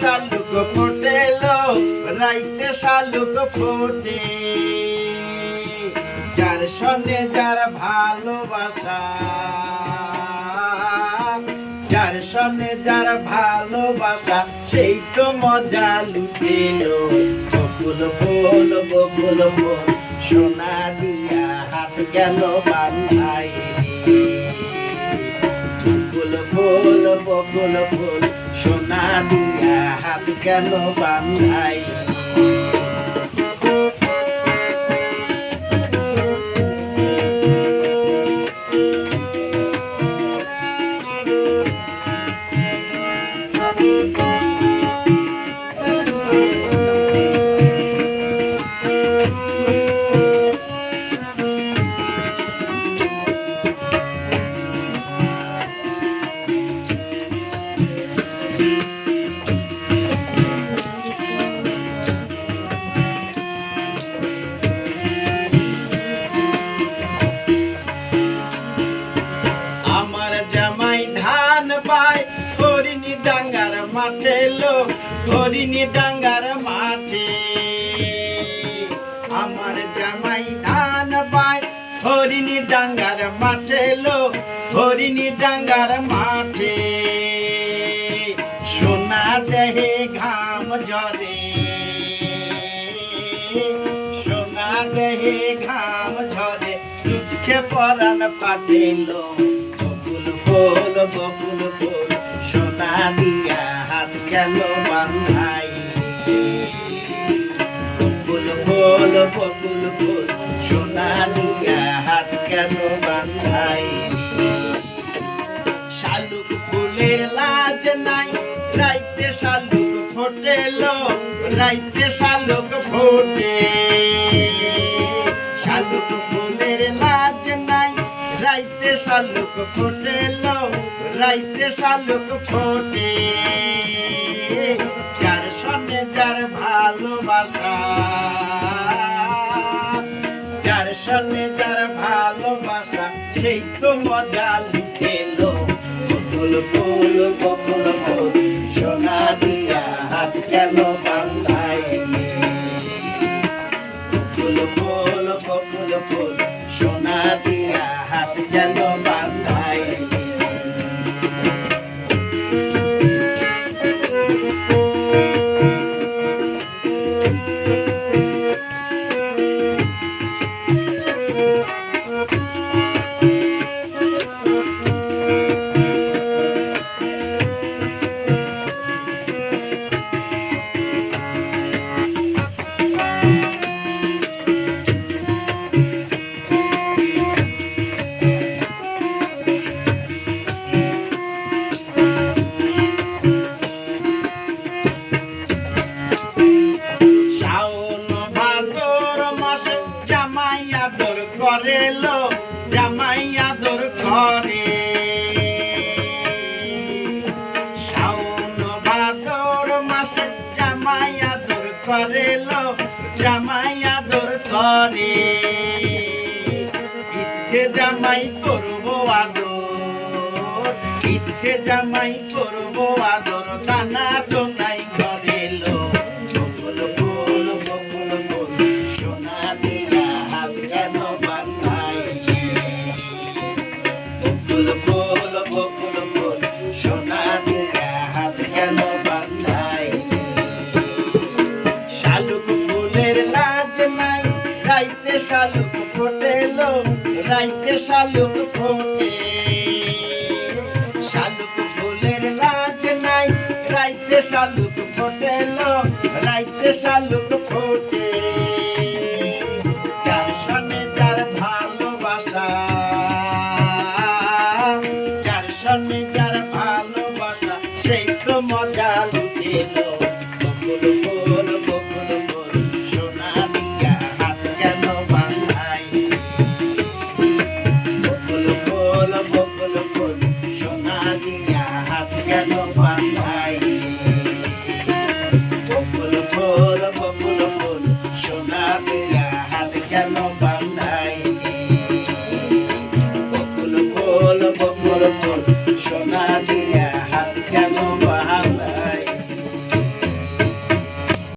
শালুক ফোটেলো, রাইতে শালুক ফোটে। যার সনে যার ভালোবাসা, যার সনে যার ভালোবাসা, সেই তো মজা লুটেল। বকুল ফুল বকুল ফুল, সোনা দিয়া হাত গেল বান্ধাই বকুল ফুল বকুল ফুল সোনা দিয়া হাত গেল thank আমার হরিণী ডাঙ্গার মাঠে আমার জামাই ধান পায়। হরিণী ডাঙ্গার মাঠে লো, হরিণী ডাঙ্গার মাঠে। সোনা দেহে ঘাম ঝরে। সোনা দেহে ঘাম ঝরে, দুঃখে পরাণ পাটিল। বকুল বকুল সোনা দিয়া কেন বকুল ফুল বকুল, ফুল, সোনা দিয়া হাত কেন বান্ধাই শালুক ফুলের লাজ নাই, রাইতে শালুক ফোটেলো রাইতে শালুক ফোটে। শালুক ফুলের লাজ নাই, রাইতে শালুক ফোটেলো রাইতে শালুক ফোটে। যার সনে যার ভালোবাসা। যার সনে যার ভালোবাসা, সেই তো মজা লিখেলো বকুল ফুল ফুল, সোনা দিয়া হাত কেন বান্ধাইলি? ফুল বকুল ফুল করে ইচ্ছে জামাই করব আদর। ইচ্ছে জামাই করব আদর দানা শালুক ফোটেলো, রাইতে শালুক ফোটে। শালুক ফুলের লাজ নাই, রাইতে শালুক ফোটেলো, রাইতে শালুক ফোটে।